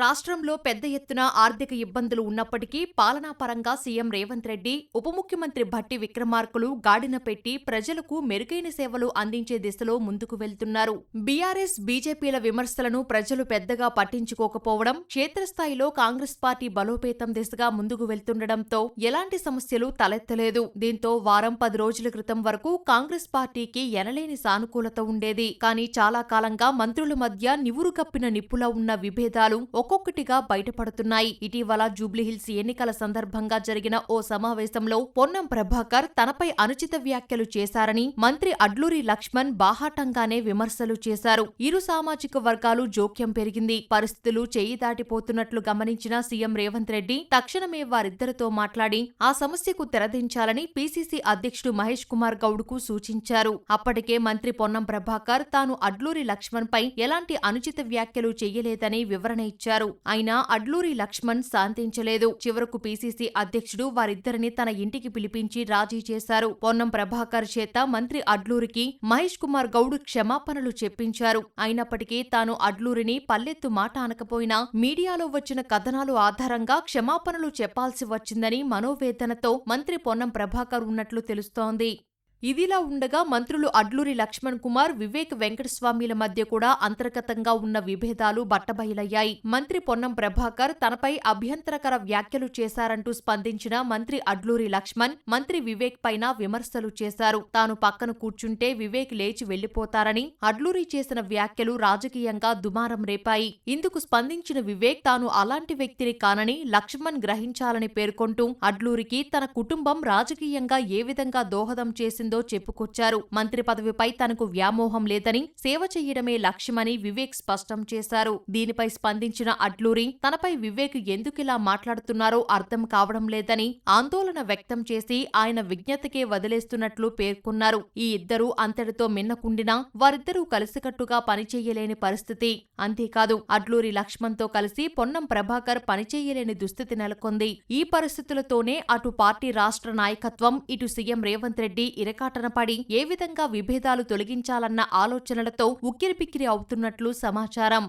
రాష్ట్రంలో పెద్ద ఎత్తున ఆర్థిక ఇబ్బందులు ఉన్నప్పటికీ పాలనాపరంగా సీఎం రేవంత్ రెడ్డి ఉప ముఖ్యమంత్రి భట్టి విక్రమార్కులు గాడిన పెట్టి ప్రజలకు మెరుగైన సేవలు అందించే దిశలో ముందుకు వెళ్తున్నారు. బీఆర్ఎస్ బీజేపీల విమర్శలను ప్రజలు పెద్దగా పట్టించుకోకపోవడం క్షేత్రస్థాయిలో కాంగ్రెస్ పార్టీ బలోపేతం దిశగా ముందుకు వెళ్తుండటంతో ఎలాంటి సమస్యలు తలెత్తలేదు. దీంతో వారం పది రోజుల క్రితం వరకు కాంగ్రెస్ పార్టీకి ఎనలేని సానుకూలత ఉండేది. కానీ చాలా కాలంగా మంత్రుల మధ్య నివురు కప్పిన నిప్పులా ఉన్న విభేదాలు ఒక్కొక్కటిగా బయటపడుతున్నాయి. ఇటీవల జూబ్లీహిల్స్ ఎన్నికల సందర్భంగా జరిగిన ఓ సమావేశంలో పొన్నం ప్రభాకర్ తనపై అనుచిత వ్యాఖ్యలు చేశారని మంత్రి అడ్లూరి లక్ష్మణ్ బాహాటంగానే విమర్శలు చేశారు. ఇరు సామాజిక వర్గాలు జోక్యం పెరిగింది. పరిస్థితులు చేయి దాటిపోతున్నట్లు గమనించిన సీఎం రేవంత్ రెడ్డి తక్షణమే వారిద్దరితో మాట్లాడి ఆ సమస్యకు తెరదించాలని పీసీసీ అధ్యక్షుడు మహేష్ కుమార్ గౌడ్కు సూచించారు. అప్పటికే మంత్రి పొన్నం ప్రభాకర్ తాను అడ్లూరి లక్ష్మణ్ పై ఎలాంటి అనుచిత వ్యాఖ్యలు చేయలేదని వివరణ ఇచ్చారు. అయినా అడ్లూరి లక్ష్మణ్ శాంతించలేదు. చివరకు పీసీసీ అధ్యక్షుడు వారిద్దరిని తన ఇంటికి పిలిపించి రాజీ చేశారు. పొన్నం ప్రభాకర్ చేత మంత్రి అడ్లూరికి మహేష్ కుమార్ గౌడ్ క్షమాపణలు చెప్పించారు. అయినప్పటికీ తాను అడ్లూరిని పల్లెత్తు మాట అనకపోయినా మీడియాలో వచ్చిన కథనాలు ఆధారంగా క్షమాపణలు చెప్పాల్సి వచ్చిందని మనోవేదనతో మంత్రి పొన్నం ప్రభాకర్ ఉన్నట్లు తెలుస్తోంది. ఇదిలా ఉండగా మంత్రులు అడ్లూరి లక్ష్మణ్ కుమార్ వివేక్ వెంకటస్వామిల మధ్య కూడా అంతర్గతంగా ఉన్న విభేదాలు బట్టబయలయ్యాయి. మంత్రి పొన్నం ప్రభాకర్ తనపై అభ్యంతరకర వ్యాఖ్యలు చేశారంటూ స్పందించిన మంత్రి అడ్లూరి లక్ష్మణ్ మంత్రి వివేక్ పైన విమర్శలు చేశారు. తాను పక్కన కూర్చుంటే వివేక్ లేచి వెళ్ళిపోతారని అడ్లూరి చేసిన వ్యాఖ్యలు రాజకీయంగా దుమారం రేపాయి. ఇందుకు స్పందించిన వివేక్ తాను అలాంటి వ్యక్తిని కానని లక్ష్మణ్ గ్రహించాలని పేర్కొంటూ అడ్లూరికి తన కుటుంబం రాజకీయంగా ఏ విధంగా దోహదం చేసింది చేసిందో చెప్పుకొచ్చారు. మంత్రి పదవిపై తనకు వ్యామోహం లేదని సేవ చేయడమే లక్ష్యమని వివేక్ స్పష్టం చేశారు. దీనిపై స్పందించిన అడ్లూరి తనపై వివేక్ ఎందుకిలా మాట్లాడుతున్నారో అర్థం కావడం లేదని ఆందోళన వ్యక్తం చేసి ఆయన విజ్ఞతకే వదిలేస్తున్నట్లు పేర్కొన్నారు. ఈ ఇద్దరూ అంతటితో మిన్నకుండినా వారిద్దరూ కలిసికట్టుగా పనిచేయలేని పరిస్థితి. అంతేకాదు అడ్లూరి లక్ష్మణ్తో కలిసి పొన్నం ప్రభాకర్ పనిచేయలేని దుస్థితి నెలకొంది. ఈ పరిస్థితులతోనే అటు పార్టీ రాష్ట్ర నాయకత్వం ఇటు సీఎం రేవంత్ రెడ్డి ఇరకాటన పడి ఏ విధంగా విభేదాలు తొలగించాలన్న ఆలోచనలతో ఉక్కిరిబిక్కిరి అవుతున్నట్లు సమాచారం.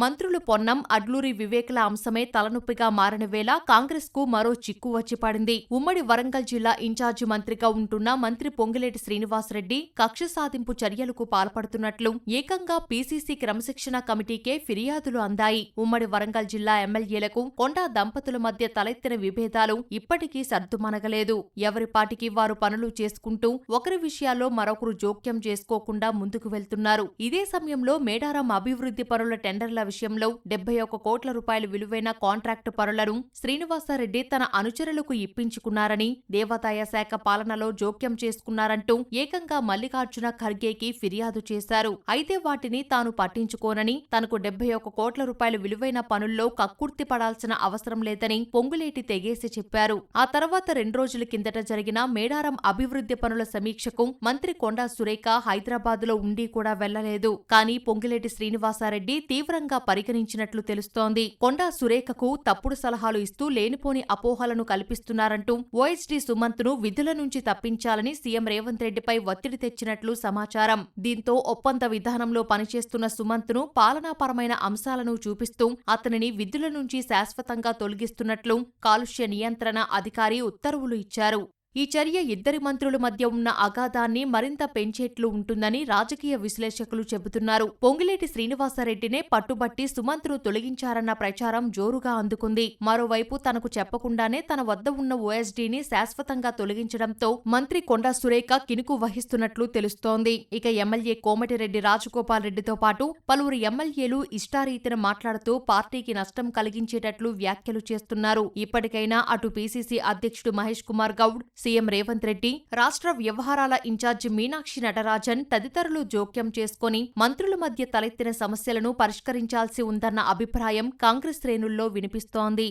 మంత్రులు పొన్నం అడ్లూరి వివేకుల అంశమే తలనొప్పిగా మారిన వేళ కాంగ్రెస్కు మరో చిక్కు వచ్చి పడింది. ఉమ్మడి వరంగల్ జిల్లా ఇన్ఛార్జి మంత్రిగా ఉంటున్న మంత్రి పొంగిలేటి శ్రీనివాసరెడ్డి కక్ష సాధింపు చర్యలకు పాల్పడుతున్నట్లు ఏకంగా పీసీసీ క్రమశిక్షణ కమిటీకే ఫిర్యాదులు అందాయి. ఉమ్మడి వరంగల్ జిల్లా ఎమ్మెల్యేలకు కొండా దంపతుల మధ్య తలెత్తిన విభేదాలు ఇప్పటికీ సర్దుమనగలేదు ఎవరి పాటికి వారు పనులు చేసుకుంటూ ఒకరి విషయాల్లో మరొకరు జోక్యం చేసుకోకుండా ముందుకు వెళ్తున్నారు. ఇదే సమయంలో మేడారం అభివృద్ధి పనుల టెండర్ల విషయంలో డెబ్బై ఒక కోట్ల రూపాయల విలువైన కాంట్రాక్టు పనులను శ్రీనివాసరెడ్డి తన అనుచరులకు ఇప్పించుకున్నారని దేవాదాయ శాఖ పాలనలో జోక్యం చేసుకున్నారంటూ ఏకంగా మల్లికార్జున ఖర్గేకి ఫిర్యాదు చేశారు. అయితే వాటిని తాను పట్టించుకోనని తనకు డెబ్బై ఒక కోట్ల రూపాయల విలువైన పనుల్లో కక్కుర్తి పడాల్సిన అవసరం లేదని పొంగులేటి తెగేసి చెప్పారు. ఆ తర్వాత రెండు రోజుల కిందట జరిగిన మేడారం అభివృద్ధి పనుల సమీక్షకు మంత్రి కొండా సురేఖ హైదరాబాదులో ఉండి కూడా వెళ్ళలేదు కానీ పొంగిలేటి శ్రీనివాసారెడ్డి తీవ్రంగా పరిగణించినట్లు తెలుస్తోంది. కొండా సురేఖకు తప్పుడు సలహాలు ఇస్తూ లేనిపోని అపోహలను కల్పిస్తున్నారంటూ ఓఎస్డీ సుమంత్ను విధుల నుంచి తప్పించాలని సీఎం రేవంత్ రెడ్డిపై ఒత్తిడి తెచ్చినట్లు సమాచారం. దీంతో ఒప్పంద విధానంలో పనిచేస్తున్న సుమంత్ను పాలనాపరమైన అంశాలను చూపిస్తూ అతనిని విధుల నుంచి శాశ్వతంగా తొలగిస్తున్నట్లు కాలుష్య నియంత్రణ అధికారి ఉత్తర్వులు ఇచ్చారు. ఈ చర్య ఇద్దరి మంత్రుల మధ్య ఉన్న అగాధాన్ని మరింత పెంచేట్లు ఉంటుందని రాజకీయ విశ్లేషకులు చెబుతున్నారు. పొంగిలేటి శ్రీనివాసరెడ్డినే పట్టుబట్టి సుమంత్ను తొలగించారన్న ప్రచారం జోరుగా అందుకుంది. మరోవైపు తనకు చెప్పకుండానే తన వద్ద ఉన్న ఓఎస్డీని శాశ్వతంగా తొలగించడంతో మంత్రి కొండా సురేఖ కినుకు వహిస్తున్నట్లు తెలుస్తోంది. ఇక ఎమ్మెల్యే కోమటిరెడ్డి రాజగోపాల్ రెడ్డితో పాటు పలువురు ఎమ్మెల్యేలు ఇష్టారీతిన మాట్లాడుతూ పార్టీకి నష్టం కలిగించేటట్లు వ్యాఖ్యలు చేస్తున్నారు. ఇప్పటికైనా అటు పీసీసీ అధ్యక్షుడు మహేష్ కుమార్ గౌడ్ సీఎం రేవంత్ రెడ్డి రాష్ట్ర వ్యవహారాల ఇన్ఛార్జి మీనాక్షి నటరాజన్ తదితరులు జోక్యం చేసుకుని మంత్రుల మధ్య తలెత్తిన సమస్యలను పరిష్కరించాల్సి ఉందన్న అభిప్రాయం కాంగ్రెస్ శ్రేణుల్లో వినిపిస్తోంది.